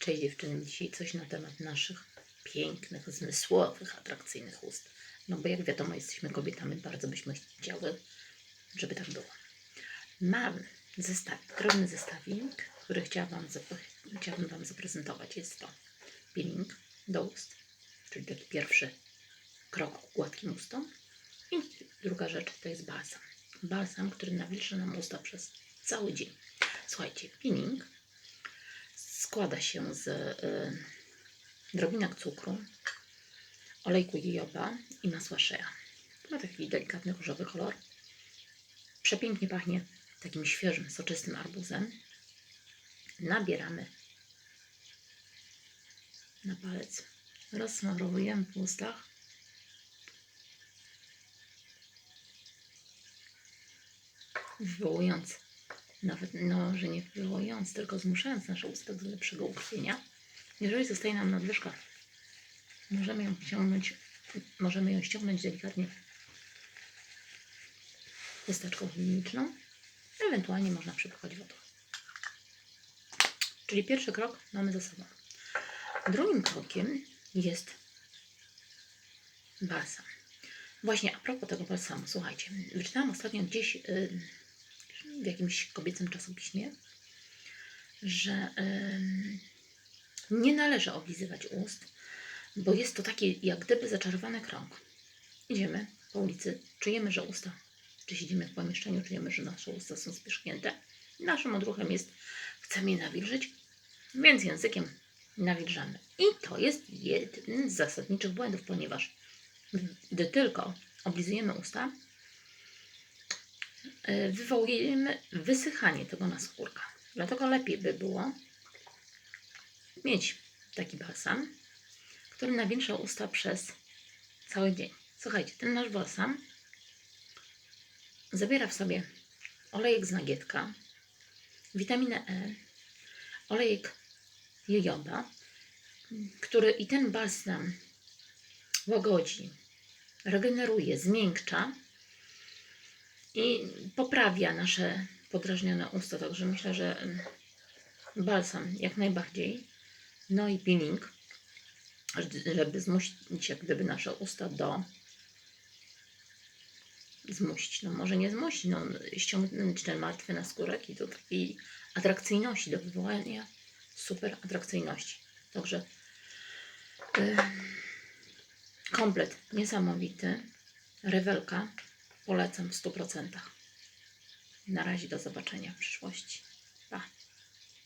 Cześć dziewczyny, dzisiaj coś na temat naszych pięknych, zmysłowych, atrakcyjnych ust. No bo jak wiadomo, jesteśmy kobietami, bardzo byśmy chciały, żeby tak było. Mam zestawik, drobny zestawik, który chciałam, zap- chciałabym Wam zaprezentować. Jest to peeling do ust, czyli taki pierwszy krok ku gładkim ustom. I druga rzecz to jest balsam. Balsam, który nawilży nam usta przez cały dzień. Słuchajcie, peeling składa się z y, drobinek cukru, olejku jojoba i masła shea. Ma taki delikatny różowy kolor. Przepięknie pachnie takim świeżym, soczystym arbuzem. Nabieramy na palec. Rozsmarowujemy w ustach. Wywołując nawet, no, że nie wywołując, tylko zmuszając nasze usta do lepszego ukrwienia. Jeżeli zostaje nam nadwyżka, możemy ją ściągnąć, możemy ją ściągnąć delikatnie chusteczką higieniczną, ewentualnie można przypchać wodą. Czyli pierwszy krok mamy za sobą. Drugim krokiem jest balsam. Właśnie a propos tego balsamu, słuchajcie, wyczytałam ostatnio gdzieś y, w jakimś kobiecym czasopiśmie, że nie należy oblizywać ust, bo jest to taki jak gdyby zaczarowany krąg. Idziemy po ulicy, czujemy, że usta, czy siedzimy w pomieszczeniu, czujemy, że nasze usta są spieszknięte. Naszym odruchem jest, chcemy je nawilżyć, więc językiem nawilżamy. I to jest jeden z zasadniczych błędów, ponieważ gdy tylko oblizujemy usta, wywołujemy wysychanie tego naskórka. Dlatego lepiej by było mieć taki balsam, który nawilża usta przez cały dzień. Słuchajcie, ten nasz balsam zawiera w sobie olejek z nagietka, witaminę E, olejek jojoba, który i ten balsam łagodzi, regeneruje, zmiękcza i poprawia nasze podrażnione usta. Także myślę, że mm, balsam jak najbardziej. No i peeling, żeby zmusić jak gdyby nasze usta do zmusić, no może nie zmusić, no ściągnąć ten martwy naskórek i do takiej atrakcyjności, do wywołania super atrakcyjności. Także y, komplet niesamowity, rewelka, polecam w 100%. Na razie do zobaczenia w przyszłości.